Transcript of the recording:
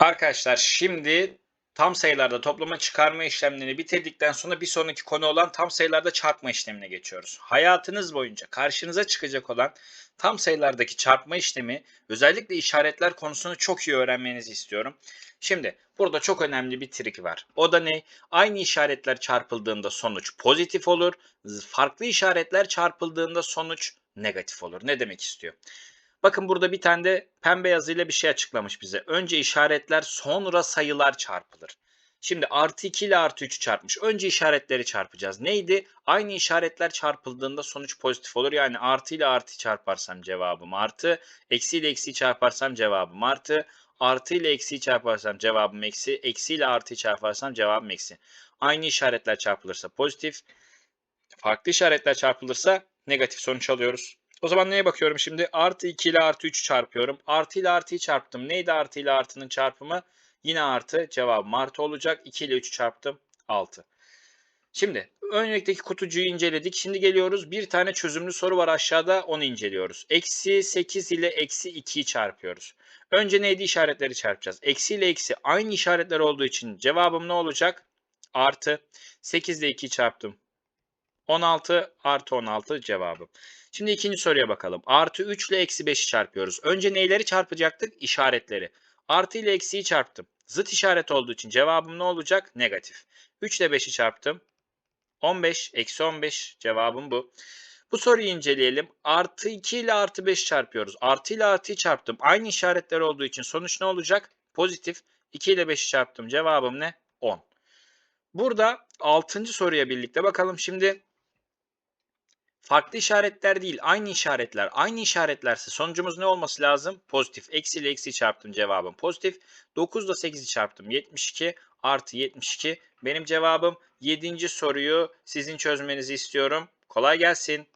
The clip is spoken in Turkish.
Arkadaşlar şimdi tam sayılarda toplama çıkarma işlemlerini bitirdikten sonra bir sonraki konu olan tam sayılarda çarpma işlemine geçiyoruz. Hayatınız boyunca karşınıza çıkacak olan tam sayılardaki çarpma işlemi özellikle işaretler konusunu çok iyi öğrenmenizi istiyorum. Şimdi burada çok önemli bir trik var. O da ne? Aynı işaretler çarpıldığında sonuç pozitif olur. Farklı işaretler çarpıldığında sonuç negatif olur. Ne demek istiyor? Bakın burada bir tane de pembe yazıyla bir şey açıklamış bize. Önce işaretler sonra sayılar çarpılır. Şimdi artı 2 ile artı 3'ü çarpmış. Önce işaretleri çarpacağız. Neydi? Aynı işaretler çarpıldığında sonuç pozitif olur. Yani artı ile artı çarparsam cevabım artı. Eksi ile eksiyi çarparsam cevabım artı. Artı ile eksiyi çarparsam cevabım eksi. Eksi ile artıyı çarparsam cevabım eksi. Aynı işaretler çarpılırsa pozitif. Farklı işaretler çarpılırsa negatif sonuç alıyoruz. O zaman neye bakıyorum şimdi? Artı 2 ile artı 3 çarpıyorum. Artı ile artıyı çarptım. Neydi artı ile artının çarpımı? Yine artı. Cevabım artı olacak. 2 ile 3'ü çarptım. 6. Şimdi örnekteki kutucuğu inceledik. Şimdi geliyoruz. Bir tane çözümlü soru var aşağıda. Onu inceliyoruz. Eksi 8 ile eksi 2'yi çarpıyoruz. Önce neydi? işaretleri çarpacağız. Eksi ile eksi aynı işaretler olduğu için cevabım ne olacak? Artı. 8 ile 2'yi çarptım. 16 artı 16 cevabım. Şimdi ikinci soruya bakalım. Artı 3 ile eksi 5'i çarpıyoruz. Önce neyleri çarpacaktık? İşaretleri. Artı ile eksiyi çarptım. Zıt işaret olduğu için cevabım ne olacak? Negatif. 3 ile 5'i çarptım. 15, eksi 15 cevabım bu. Bu soruyu inceleyelim. Artı 2 ile artı 5 çarpıyoruz. Artı ile artıyı çarptım. Aynı işaretler olduğu için sonuç ne olacak? Pozitif. 2 ile 5'i çarptım. Cevabım ne? 10. Burada 6. soruya birlikte bakalım. Şimdi farklı işaretler değil aynı işaretler. Aynı işaretlerse sonucumuz ne olması lazım? Pozitif. Eksi ile eksi çarptım cevabım pozitif. 9 ile 8'i çarptım 72 artı 72. Benim cevabım 7. soruyu sizin çözmenizi istiyorum. Kolay gelsin.